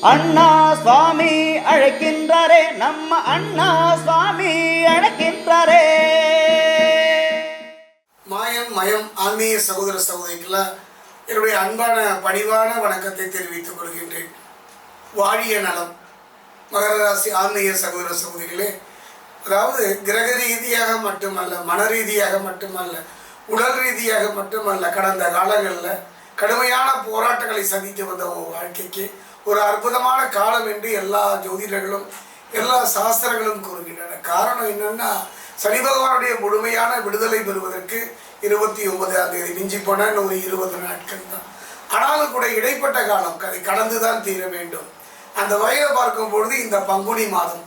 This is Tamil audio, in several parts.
அண்ணா சுவாமி அழைக்கின்றாரே நம்ம அண்ணா சுவாமி அழைக்கின்றாரே. மாயம் மயம் ஆன்மீக சகோதர சகோதரிக்கெல்லாம் என்னுடைய அன்பான பணிவான வணக்கத்தை தெரிவித்துக் கொள்கின்றேன். வாழிய நலம். மகர ராசி ஆன்மீக சகோதர சகோதரிகளே அதாவது கிரக ரீதியாக மட்டுமல்ல மன ரீதியாக மட்டுமல்ல உடல் ரீதியாக மட்டுமல்ல கடந்த காலங்களில் கடுமையான போராட்டங்களை சந்தித்து வந்த வாழ்க்கைக்கு ஒரு அற்புதமான காலம் என்று எல்லா ஜோதிடர்களும் எல்லா சாஸ்திரங்களும் கூறுகின்றன. காரணம் என்னன்னா சனி பகவானுடைய முழுமையான விடுதலை பெறுவதற்கு இருபத்தி ஒன்பதாம் தேதி மிஞ்சி போன இன்னும் ஒரு இருபது நாட்கள் தான். ஆனாலும் கூட இடைப்பட்ட காலம் அதை கடந்து தான் தீர வேண்டும். அந்த வகையில் பார்க்கும் பொழுது இந்த பங்குனி மாதம்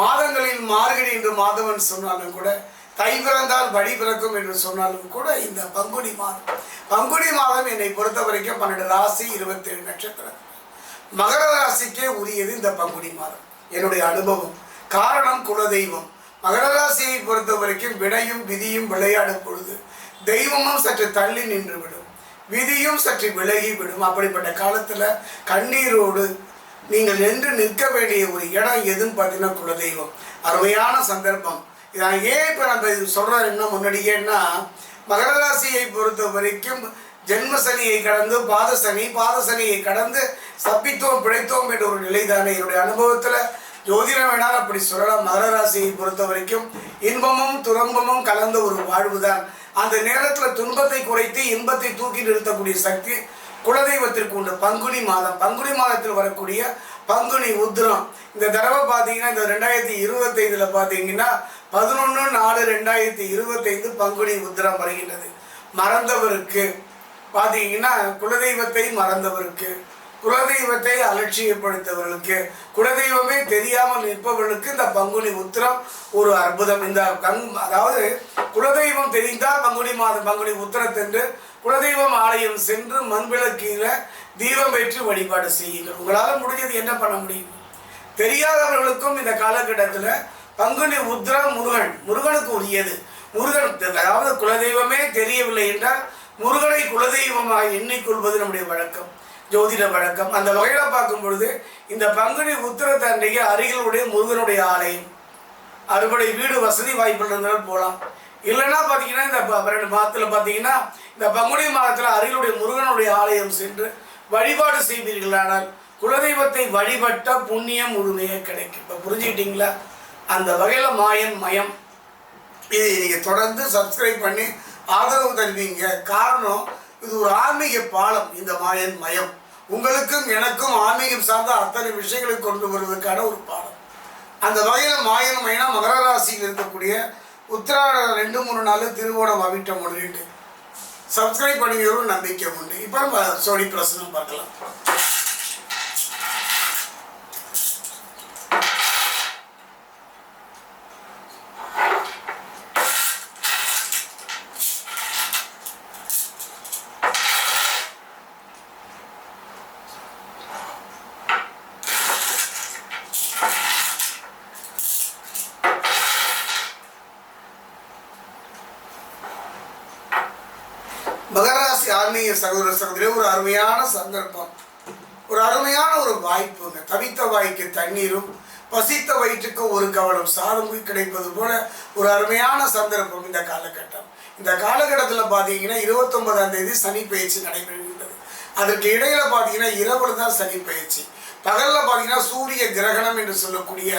மாதங்களில் மார்கழி என்று மாதவன் சொன்னாலும் கூட தை பிறந்தால் வழி பிறக்கும் என்று சொன்னாலும் கூட இந்த பங்குனி மாதம். பங்குனி மாதம் என்னை பொறுத்த வரைக்கும் பன்னெண்டு ராசி இருபத்தேழு நட்சத்திரம். மகர ராசிக்கே உரியது இந்த பங்குனி மாதம். என்னுடைய அனுபவம் காரணம் குலதெய்வம். மகர ராசியை பொறுத்த வரைக்கும் வினையும் விதியும் விளையாடும் பொழுது தெய்வமும் சற்று தள்ளி நின்று விடும் விதியும் சற்று விலகி விடும் அப்படிப்பட்ட காலத்தில் கண்ணீரோடு நீங்கள் நின்று நிற்க வேண்டிய ஒரு இடம் எதுன்னு பார்த்தீங்கன்னா குலதெய்வம். அருமையான சந்தர்ப்பம். இதான் ஏன் இப்போ நம்ம இது சொல்கிறேன் என்ன முன்னாடியேன்னா மகர ராசியை பொறுத்த வரைக்கும் ஜென்மசனியை கடந்து பாதசனி பாதசனியை கடந்து சப்பித்தோம் பிழைத்தோம் என்ற ஒரு நிலைதானே என்னுடைய அனுபவத்தில்? ஜோதிடம் வேணாலும் அப்படி சொல்லலாம். மகர ராசியை பொறுத்த வரைக்கும் இன்பமும் துரம்பமும் கலந்த ஒரு வாழ்வுதான். அந்த நேரத்தில் துன்பத்தை குறைத்து இன்பத்தை தூக்கி நிறுத்தக்கூடிய சக்தி குலதெய்வத்திற்கு உண்டு. பங்குனி மாதம். பங்குனி மாதத்தில் வரக்கூடிய பங்குனி உத்திரம். இந்த தடவை பார்த்தீங்கன்னா இந்த ரெண்டாயிரத்தி இருபத்தைந்தில் பார்த்தீங்கன்னா பதினொன்று நாலு ரெண்டாயிரத்தி இருபத்தைந்து பங்குனி உத்திரம் வருகின்றது. மறந்தவருக்கு பார்த்தீங்கன்னா குலதெய்வத்தை மறந்தவருக்கு குலதெய்வத்தை அலட்சியப்படுத்தவர்களுக்கு குலதெய்வமே தெரியாமல் நிற்பவர்களுக்கு இந்த பங்குனி உத்திரம் ஒரு அற்புதம். இந்த கங் அதாவது குலதெய்வம் தெரிந்தால் பங்குனி மாதம் பங்குனி உத்திரத்தென்று குலதெய்வம் ஆலயம் சென்று மண்விளக்கீழ தீபம் ஏற்றி வழிபாடு செய்யுங்கள். உங்களால் முடிஞ்சது என்ன பண்ண முடியும்? தெரியாதவர்களுக்கும் இந்த காலகட்டத்தில் பங்குனி உத்திரம் முருகன் முருகனுக்கு உரியது. முருகன் அதாவது குலதெய்வமே தெரியவில்லை என்றால் முருகனை குலதெய்வமாக எண்ணிக்கொள்வது நம்முடைய வழக்கம் ஜோதிட வழக்கம். அந்த வகையில் பார்க்கும் பொழுது இந்த பங்குனி உத்திரத்தன்றைக்கு அருகிலுடைய முருகனுடைய ஆலயம். அறுபடை வீடு வசதி வாய்ப்பு இருந்தாலும் போகலாம் இல்லைன்னா பார்த்தீங்கன்னா இந்த ப- ரெண்டு மாதத்தில் பார்த்தீங்கன்னா இந்த பங்குனி மாதத்தில் அருகிலுடைய முருகனுடைய ஆலயம் சென்று வழிபாடு செய்வீர்களானால் குலதெய்வத்தை வழிபட்ட புண்ணியம் முழுமையாக கிடைக்கும். இப்போ புரிஞ்சுக்கிட்டீங்களா? அந்த வகையில் மாயன் மயம். இதை நீங்கள் தொடர்ந்து சப்ஸ்கிரைப் பண்ணி ஆதரவு தருவீங்க. காரணம் இது ஒரு ஆன்மீக பாலம் இந்த மாயன் மயம். உங்களுக்கும் எனக்கும் ஆன்மீகம் சார்ந்த அத்தனை விஷயங்களை கொண்டு வருவதற்கான ஒரு பாலம். அந்த வகையில் மாயன் மயனா மகர ராசியில் இருக்கக்கூடிய உத்திராடம் ரெண்டு மூணு நாள் திருவோணம் அவிட்டம் ஒன்று. சப்ஸ்கிரைப் பண்ணுகிறோம் நம்பிக்கை உண்டு. இப்போ நம்ம சோனி பிரசனம் பார்க்கலாம். மகராசி சகோதர சகோதரி ஒரு அருமையான சந்தர்ப்பம். ஒரு அருமையான ஒரு வாய்ப்புங்க. தவித்த வாய்க்கு தண்ணீரும் பசித்த வயிற்றுக்கு ஒரு கவலம் சாதம் கிடைப்பது போல ஒரு அருமையான சந்தர்ப்பம் இந்த காலகட்டம். இந்த காலகட்டத்தில் பார்த்தீங்கன்னா இருபத்தொன்பதாம் தேதி சனி பயிற்சி நடைபெறுகின்றது. அதற்கு இடையில பார்த்தீங்கன்னா இரவுல தான் சனி பயிற்சி பகலில் பார்த்தீங்கன்னா சூரிய கிரகணம் என்று சொல்லக்கூடிய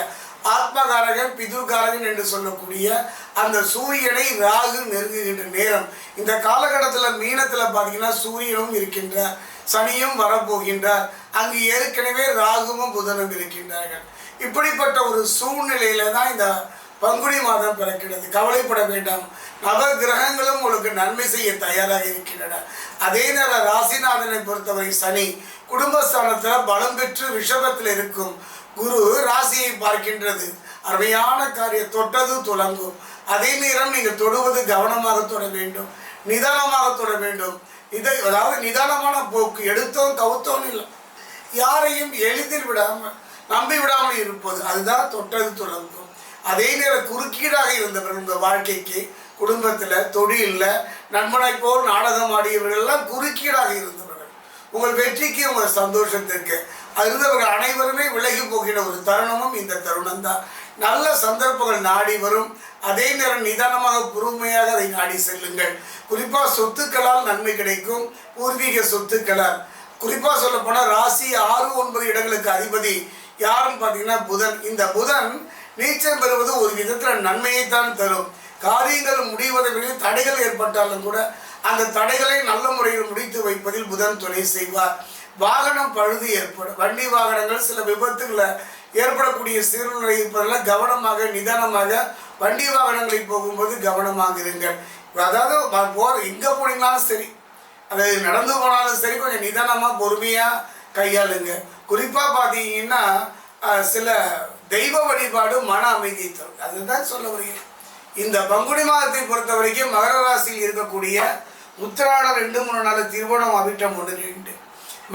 ஆத்மகாரகன் பிதுகாரகன் என்று சொல்லக்கூடிய அந்த சூரியனை ராகு நெருங்குகின்ற நேரம். இந்த காலகட்டத்தில் மீனத்தில் பார்த்தீங்கன்னா சூரியனும் இருக்கின்றார் சனியும் வரப்போகின்றார். அங்கு ஏற்கனவே ராகுவும் புதனும் இருக்கின்றார்கள். இப்படிப்பட்ட ஒரு சூழ்நிலையில தான் இந்த பங்குனி மாதம் பிறக்கிறது. கவலைப்பட வேண்டாம். நவ கிரகங்களும் உங்களுக்கு நன்மை செய்ய தயாராக இருக்கின்றன. அதே நேரம் ராசிநாதனை பொறுத்தவரை சனி குடும்பஸ்தானத்தில் பலம் பெற்று விஷபத்தில் இருக்கும். குரு ராசியை பார்க்கின்றது. அருமையான காரியம். தொட்டது துலங்கும் அதே நேரம் நீங்கள் தொடுவது கவனமாக தொட வேண்டும். நிதானமாக தொட வேண்டும். இதை அதாவது நிதானமான போக்கு. எடுத்தோம் கவுத்தோம் இல்லை. யாரையும் எளிதில் விடாமல் நம்பி விடாமல் இருப்பது. அதுதான் தொட்டது தொடங்கும் அதே நேரம் குறுக்கீடாக இருந்தவர்கள் உங்கள் வாழ்க்கைக்கு குடும்பத்தில் தொழிலில் நண்பனை போல் நாடகம் ஆடியவர்கள் எல்லாம் குறுக்கீடாக இருந்தவர்கள். உங்கள் வெற்றிக்கு உங்கள் சந்தோஷத்திற்கு இருந்தவர்கள் அனைவருமே விலகி போகிற ஒரு தருணமும் இந்த தருணம் தான் நல்ல சந்தர்ப்பங்கள் நாடி வரும். அதே நேரம் நிதானமாக பொறுமையாக அதை நாடி செல்லுங்கள். குறிப்பாக சொத்துக்களால் நன்மை கிடைக்கும். பூர்வீக சொத்துக்களால். குறிப்பாக சொல்ல போனால் ராசி ஆறு ஒன்பது இடங்களுக்கு அதிபதி யாருன்னு பார்த்தீங்கன்னா புதன். இந்த புதன் நீச்சல் பெறுவது ஒரு விதத்தில் நன்மையை தான் தரும். காரியங்கள் முடிவதற்கு தடைகள் ஏற்பட்டாலும் கூட அந்த தடைகளை நல்ல முறையில் முடித்து வைப்பதில் புதன் துணை செய்வார். வாகனம் பழுது ஏற்படும். வண்டி வாகனங்கள் சில விபத்துகளை ஏற்படக்கூடிய சீர்நிலை இருப்பதில் கவனமாக நிதானமாக வண்டி வாகனங்களில் போகும்போது கவனமாக இருங்கள். அதாவது போகிற எங்கே போனீங்களாலும் சரி அது நடந்து போனாலும் சரி கொஞ்சம் நிதானமாக பொறுமையாக கையாளுங்க. குறிப்பாக பார்த்தீங்கன்னா சில தெய்வ வழிபாடு மன அமைதியை தரும். அதுதான் சொல்ல வருகிறேன் இந்த பங்குனி மாதத்தை பொறுத்த வரைக்கும் மகர ராசியில் இருக்கக்கூடிய உத்திராடம் ரெண்டு மூணு நாள் திருவோணம் அவிட்டம் ஒன்று ரெண்டு.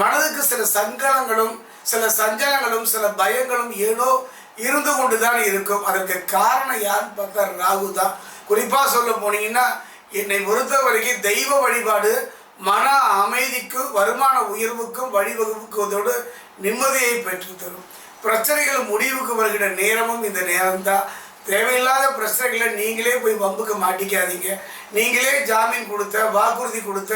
மனதுக்கு சில சங்கடங்களும் சில சஞ்சலங்களும் சில பயங்களும் ஏதோ இருந்து கொண்டு தான் இருக்கும். அதற்கு காரணம் யாருன்னு பார்த்தா ராகு தான். குறிப்பாக சொல்ல போனீங்கன்னா என்னை பொறுத்த வரைக்கும் தெய்வ வழிபாடு மன அமைதிக்கு வருமான உயர்வுக்கும் வழிவகுப்புக்குவதோடு நிம்மதியை பெற்றுத்தரும். பிரச்சனைகள் முடிவுக்கு வருகிற நேரமும் இந்த நேரம்தான். தேவையில்லாத பிரச்சனைகளை நீங்களே போய் வம்புக்கு மாட்டிக்காதீங்க. நீங்களே ஜாமீன் கொடுத்த வாக்குறுதி கொடுத்த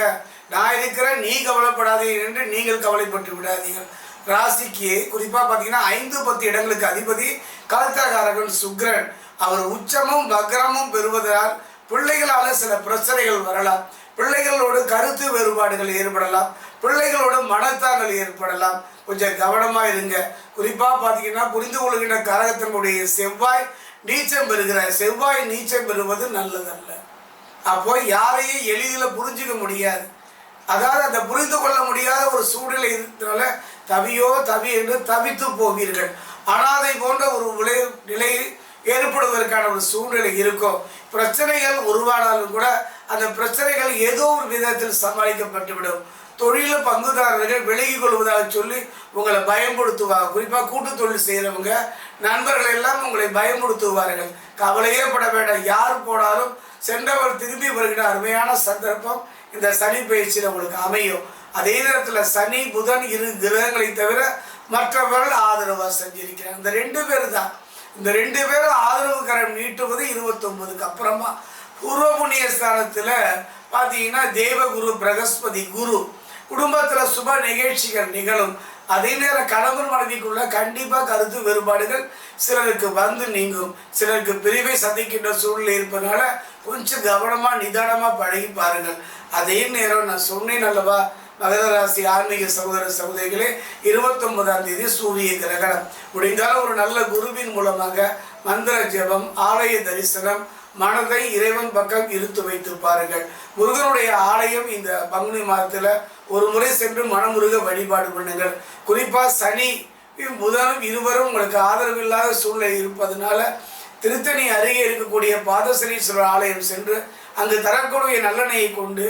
நான் இருக்கிறேன் நீ கவலைப்படாதீங்க என்று நீங்கள் கவலைப்பட்டு விடாதீர்கள். ராசிக்கு குறிப்பாக பார்த்தீங்கன்னா ஐந்து பத்து இடங்களுக்கு அதிபதி கலத்தகாரகன் சுக்கிரன் அவர் உச்சமும் வக்ரமும் பெறுவதால் பிள்ளைகளால் சில பிரச்சனைகள் வரலாம். பிள்ளைகளோடு கருத்து வேறுபாடுகள் ஏற்படலாம். பிள்ளைகளோட மனத்தாங்கள் ஏற்படலாம். கொஞ்சம் கவனமாக இருங்க. குறிப்பாக பார்த்தீங்கன்னா புரிந்து கொள்கின்ற காரகத்தினுடைய செவ்வாய் நீச்சம் பெறுகிற செவ்வாய் நீச்சம் பெறுவது நல்லதல்ல. அப்போ யாரையும் எளிதில் புரிஞ்சுக்க முடியாது. அதாவது அந்த புரிந்து கொள்ள முடியாத ஒரு சூழ்நிலை இருக்கிறனால தவியோ தவி என்று தவித்து போவீர்கள். அனாதை போன்ற ஒரு விளை நிலை ஏற்படுவதற்கான ஒரு சூழ்நிலை இருக்கும். பிரச்சனைகள் உருவானாலும் கூட அந்த பிரச்சனைகள் ஏதோ ஒரு விதத்தில் சமாளிக்கப்பட்டுவிடும். தொழில பங்குதாரர்கள் விலகி கொள்வதாக சொல்லி உங்களை பயன்படுத்துவாங்க குறிப்பாக கூட்டு தொழில் செய்கிறவங்க நண்பர்கள் எல்லாம் உங்களை பயன்படுத்துவார்கள் கவலையே பட வேண்டாம். யார் போனாலும் சென்றவர் திரும்பி வருகிற அருமையான சந்தர்ப்பம் இந்த சனி பயிற்சியில் உங்களுக்கு அமையும். அதே நேரத்தில் சனி புதன் இரு கிரகங்களை தவிர மற்றவர்கள் ஆதரவாக செஞ்சிருக்கிறாங்க. இந்த ரெண்டு பேர் தான் இந்த ரெண்டு பேரும் ஆதரவு கரம் நீட்டுவது இருபத்தொன்பதுக்கு அப்புறமா பூர்வ புண்ணிய ஸ்தானத்தில் பார்த்தீங்கன்னா தேவகுரு பிரகஸ்பதி குரு. குடும்பத்தில் சுப நிகழ்ச்சிகள் நிகழும். அதே நேரம் கணவன் மனைவிக்குள்ள கண்டிப்பாக கருத்து வேறுபாடுகள் சிலருக்கு வந்து நீங்கும். சிலருக்கு பிரிவை சந்திக்கின்ற சூழ்நிலை இருப்பதனால கொஞ்சம் கவனமாக நிதானமாக பழகி பாருங்கள். அதே நேரம் நான் சொன்னேன் அல்லவா மகர ராசி ஆன்மீக சகோதர சகோதரிகளே இருபத்தொன்பதாம் தேதி சூரிய கிரகணம். முடிந்தாலும் ஒரு நல்ல குருவின் மூலமாக மந்திர ஜபம் ஆலய தரிசனம் மனதை இறைவன் பக்கம் இழுத்து வைத்து முருகனுடைய ஆலயம் இந்த பங்குனி மாதத்தில் ஒரு முறை சென்று மனமுருக வழிபாடு பண்ணுங்கள். குறிப்பாக சனி புதனும் இருவரும் உங்களுக்கு ஆதரவு இல்லாத சூழ்நிலை இருப்பதனால திருத்தணி அருகே இருக்கக்கூடிய பாதசனீஸ்வரர் ஆலயம் சென்று அங்கு தரக்கூடிய நல்லெண்ணெயை கொண்டு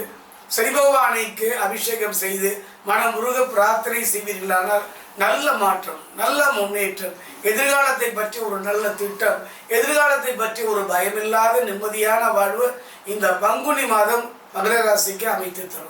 சனிபகவானைக்கு அபிஷேகம் செய்து மனமுருக பிரார்த்தனை செய்வீர்களானால் நல்ல மாற்றம் நல்ல முன்னேற்றம். எதிர்காலத்தை பற்றி ஒரு நல்ல திட்டம். எதிர்காலத்தை பற்றி ஒரு பயமில்லாத நிம்மதியான வாழ்வு இந்த பங்குனி மாதம் மகர ராசிக்கு அமைத்து தரும்.